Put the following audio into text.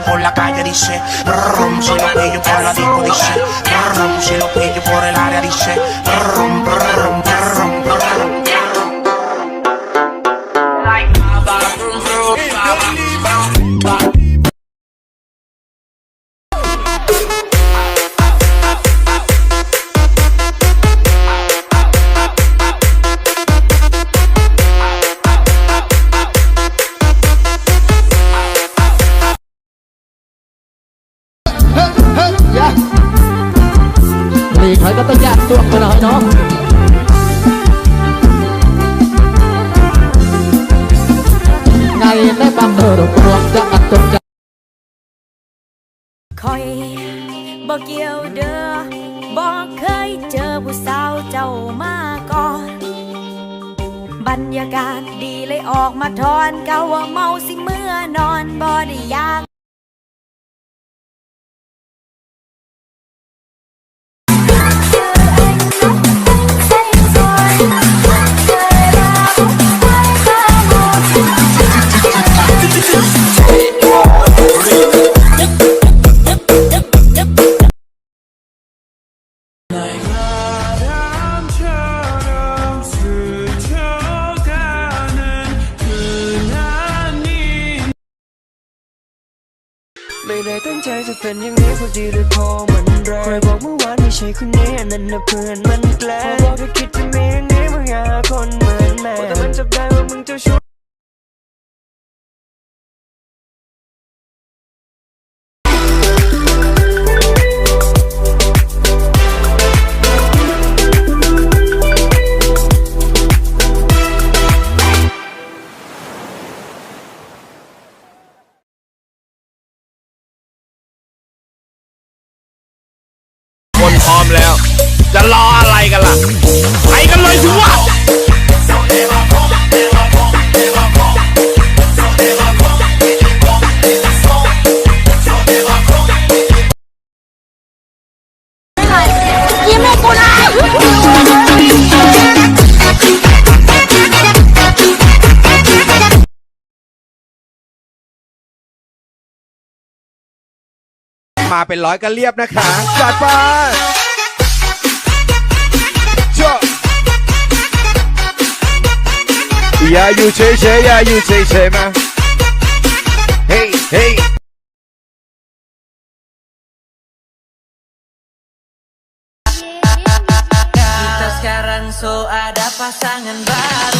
por la calle dice. Brum, si lo pillo por la disco dice brum, si lo pillo por el área dice brum, Hey, hey, yeah. หลีกถอยก็ต้องยากตัวไปหน่อยเนาะไงได้บังเออรบรวมจะอัดตกใจคอยบอกเกี่ยวเด้อบอกเคยเจอผู้สาวเจ้ามาก่อน บรรยากาศดีเลยออกมาทอนเกาว่าเมาสิม ไม่ได้ตั้งใจจะเป็นอย่างนี้พอดีเลยพอมันแรงใครบอกเมื่อวานไม่ใช่คนนี้อันนั้นนะเพื่อนมันแกล้งพอบอกเธอคิดจะมี แล้ว จะรออะไรกันล่ะ ไปกันเลยสิวะมาเป็นร้อยก็เรียบนะคะ จัดไป อย่าอยู่เฉยๆอย่าอยู่เฉยๆมาเฮ้ยเฮ้ย Kita sekarang so ada pasangan baru